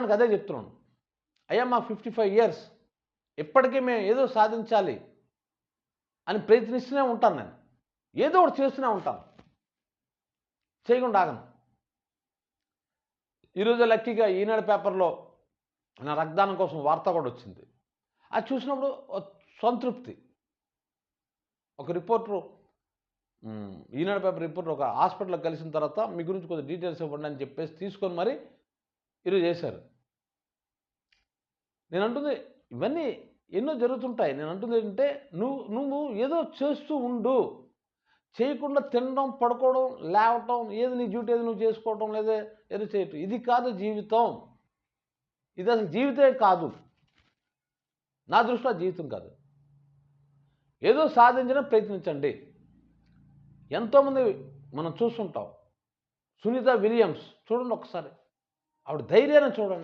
తరానికి అదే చెప్తున్నాను అయ్యా మా ఫిఫ్టీ ఫైవ్ ఇయర్స్ ఇప్పటికీ మేము ఏదో సాధించాలి అని ప్రయత్నిస్తూనే ఉంటాను నేను. ఏదో ఒకటి చేస్తూనే ఉంటాను. చేయకుండా ఆగను. ఈరోజు లక్కీగా ఈనాడు పేపర్లో నా రక్తదానం కోసం వార్త కూడా వచ్చింది. అది చూసినప్పుడు సంతృప్తి. ఒక రిపోర్టరు ఈనాడు పేపర్ రిపోర్టర్ ఒక హాస్పిటల్కి కలిసిన తర్వాత మీ గురించి కొద్దిగా డీటెయిల్స్ ఇవ్వండి అని చెప్పేసి తీసుకొని మరి ఈరోజు చేశారు. నేను అంటుంది ఇవన్నీ ఎన్నో జరుగుతుంటాయి. నేను అంటుంది ఏంటంటే నువ్వు నువ్వు ఏదో చేస్తూ ఉండు. చేయకుండా తినడం పడుకోవడం లేవటం ఏది నీ డ్యూటీ ఏది నువ్వు చేసుకోవటం లేదా ఏదో చేయటం ఇది కాదు జీవితం. ఇది అసలు జీవితమే కాదు. నా దృష్టిలో జీవితం కాదు. ఏదో సాధించడం ప్రయత్నించండి. ఎంతోమంది మనం చూస్తుంటాం. సునీత విలియమ్స్ చూడండి ఒకసారి. ఆవిడ ధైర్యాన్ని చూడండి.